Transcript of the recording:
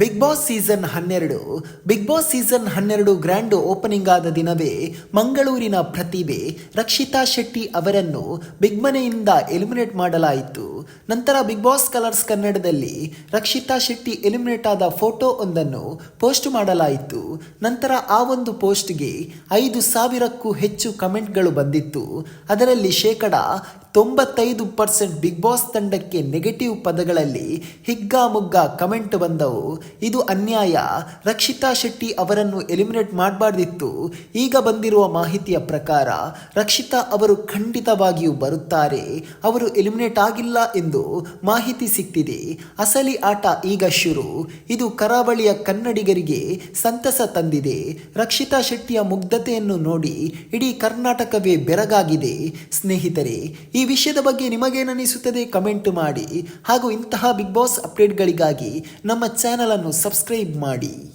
Big Boss season ಹನ್ನೆರಡು. Big Boss season ಹನ್ನೆರಡು grand opening ಆದ ದಿನವೇ ಮಂಗಳೂರಿನ ಪ್ರತಿಭೆ ರಕ್ಷಿತಾ ಶೆಟ್ಟಿ ಅವರನ್ನು ಬಿಗ್ ಮನೆಯಿಂದ ಎಲಿಮಿನೇಟ್ ಮಾಡಲಾಯಿತು. ನಂತರ ಬಿಗ್ ಬಾಸ್ ಕಲರ್ಸ್ ಕನ್ನಡದಲ್ಲಿ ರಕ್ಷಿತಾ ಶೆಟ್ಟಿ ಎಲಿಮಿನೇಟ್ ಆದ ಫೋಟೋ ಒಂದನ್ನು ಪೋಸ್ಟ್ ಮಾಡಲಾಯಿತು. ನಂತರ ಆ ಒಂದು ಪೋಸ್ಟ್ಗೆ ಐದು ಸಾವಿರಕ್ಕೂ ಹೆಚ್ಚು ಕಮೆಂಟ್ಗಳು ಬಂದಿತ್ತು. ಅದರಲ್ಲಿ ಶೇಕಡ ತೊಂಬತ್ತೈದು ಪರ್ಸೆಂಟ್ ಬಿಗ್ ಬಾಸ್ ತಂಡಕ್ಕೆ ನೆಗೆಟಿವ್ ಪದಗಳಲ್ಲಿ ಹಿಗ್ಗಾಮುಗ್ಗ ಕಮೆಂಟ್ ಬಂದವು. ಇದು ಅನ್ಯಾಯ. ರಕ್ಷಿತಾ ಶೆಟ್ಟಿ ಅವರನ್ನು ಎಲಿಮಿನೇಟ್ ಮಾಡಬಾರ್ದಿತ್ತು. ಈಗ ಬಂದಿರುವ ಮಾಹಿತಿಯ ಪ್ರಕಾರ ರಕ್ಷಿತಾ ಅವರು ಖಂಡಿತವಾಗಿಯೂ ಬರುತ್ತಾರೆ. ಅವರು ಎಲಿಮಿನೇಟ್ ಆಗಿಲ್ಲ ಎಂದು ಮಾಹಿತಿ ಸಿಕ್ತಿದೆ. ಅಸಲಿ ಆಟ ಈಗ ಶುರು. ಇದು ಕರಾವಳಿಯ ಕನ್ನಡಿಗರಿಗೆ ಸಂತಸ ತಂದಿದೆ. ರಕ್ಷಿತಾ ಶೆಟ್ಟಿಯ ಮುಗ್ಧತೆಯನ್ನು ನೋಡಿ ಇಡೀ ಕರ್ನಾಟಕವೇ ಬೆರಗಾಗಿದೆ. ಸ್ನೇಹಿತರೆ ವಿಷಯದ ಬಗ್ಗೆ ನಿಮಗೇನನಿಸುತ್ತದೆ ಕಮೆಂಟ್ ಮಾಡಿ ಹಾಗೂ ಇಂತಹ ಬಿಗ್ ಬಾಸ್ ಅಪ್ಡೇಟ್ಗಳಿಗಾಗಿ ನಮ್ಮ ಚಾನಲನ್ನು ಸಬ್ಸ್ಕ್ರೈಬ್ ಮಾಡಿ.